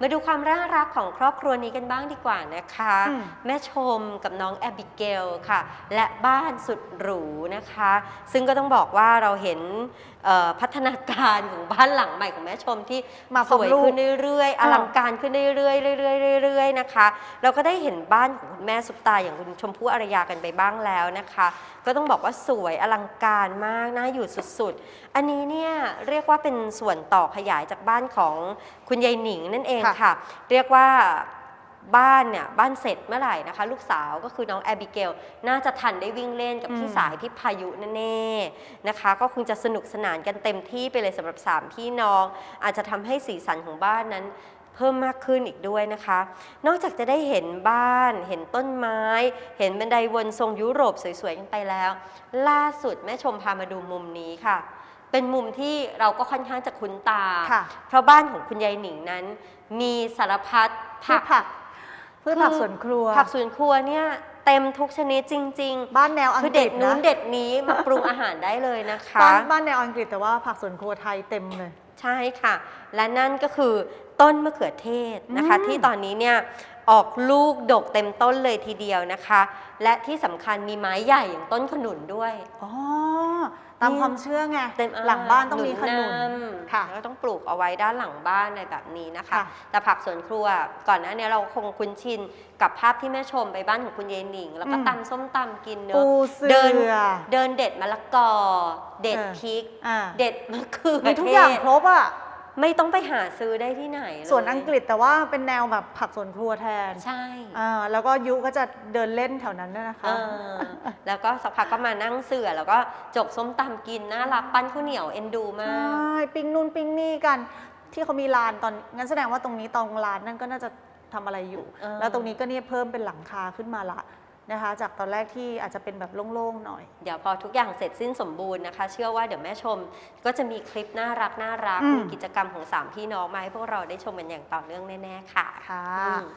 มาดูความน่ารักของครอบครัวนี้กันบ้างดีกว่านะคะ อืม แม่ชมกับน้องแอบิเกลค่ะ และบ้านสุดหรูนะคะ ซึ่งก็ต้องบอกว่าเราเห็นเอ่อพัฒนาการของบ้านหลังใหม่ของแม่ชมที่ มาพสร้อมวยลูกขึ้นเรื่อยๆออ่าลังการขึ้นเรื่อยๆเรื่อยๆเรื่อยๆนะคะ เราก็ได้เห็นบ้านของคุณแม่ซุปตาอย่างคุณชมพู่อารยากันไปบ้างแล้วนะคะ ก็ต้องบอกว่าสวยอลังการมากน่าอยู่สุดๆ อันนี้เนี่ยเรียกว่าเป็นส่วนต่อขยายจากบ้านของคุณยายหนิงนั่นเองค่ะค่ะ เรียกว่าบ้านเนี่ยบ้านเสร็จเมื่อไหร่นะคะ ลูกสาวก็คือน้องแอบิเกล น่าจะทันได้วิ่งเล่นกับพี่อืมสายพี่พายุแน่ๆนะคะ ก็คงจะสนุกสนานกันเต็มที่ไปเลยสำหรับสามพี่น้อง อาจจะทำให้สีสันของบ้านนั้นเพิ่มมากขึ้นอีกด้วยนะคะ นอกจากจะได้เห็นบ้าน เห็นต้นไม้ เห็นบันไดวนทรงยุโรปสวยๆกันไปแล้ว ล่าสุดแม่ชมพามาดูมุมนี้ค่ะ เป็นมุมที่เราก็ค่อนข้างจะคุ้นตา ค่ะเพราะบ้านของคุณยายหนิงนั้น มีสารพัดพืผัชก ผักพืชผักคือ สวนครัว ผักสวนครัวเนี่ยเต็มทุกชนิดจริง บ้านแนวอัๆ งคือกเด็ฤดษนู้นะนเด็ดนี้มาปรุงอาหารได้เลยนะคะ บ้านบ้านแนวอังกฤษแต่ว่าผักสวนครัวไทยเต็มเลย ใช่ค่ะ และนั่นก็คือต้นมะเขือเทศนะคะ อืมที่ตอนนี้เนี่ย ออกลูกดกเต็มต้นเลยทีเดียวนะคะ และที่สำคัญมีไม้ใหญ่อย่างต้นขนุนด้วย อ๋อ ตามนี่ความเชื่อไง เต็มหลังบ้านต้องมีขนุนำค่ะ แล้วก็ต้องปลูกเอาไว้ด้านหลังบ้านอะไรแบบนี้นะคะ ค่ะ แต่ผักสวนครัวก่อนหน้านี้เราคงคุ้นชินกับภาพที่แม่ชมไปบ้านของคุณยายหนิง แล้วก็อืมตำส้มตำกินเนปูอะ เสืเดิน อ เดินเด็ดมะละกอ เด็ดเออ พริก อ่าเด็ดมะเขือมีทุกอย่างเทศ ครบอะ ไม่ต้องไปหาซื้อได้ที่ไหนเลยส่วนอังกฤษแต่ว่าเป็นแนวแบบผักสวนครัวแทนใช่อ่าแล้วก็ยุก็จะเดินเล่นแถวนั้นด้วยนะคะ เออแล้วก็สักพักก็มานั่งเสือแล้วก็จกส้มตำกินน่ารักปั้นข้าวเหนียวเอ็นดูมาใช่ก ปิ้งนู่นปิ้งนี่กัน ที่เขามีลานตอนงั้นแสดงว่าตรงนี้ตรงลานนั่นก็น่าจะทำอะไรอยู่ เออ แล้วตรงนี้ก็เนี่ยเพิ่มเป็นหลังคาขึ้นมาละ นะคะ จากตอนแรกที่อาจจะเป็นแบบโล่งๆหน่อย เดี๋ยวพอทุกอย่างเสร็จสิ้นสมบูรณ์นะคะ เชื่อว่าเดี๋ยวแม่ชมก็จะมีคลิปน่ารักน่ารักอืม มีกิจกรรมของสามพี่น้องมาให้พวกเราได้ชมกันอย่างต่อเนื่องแน่ๆค่ะค่ะ อืม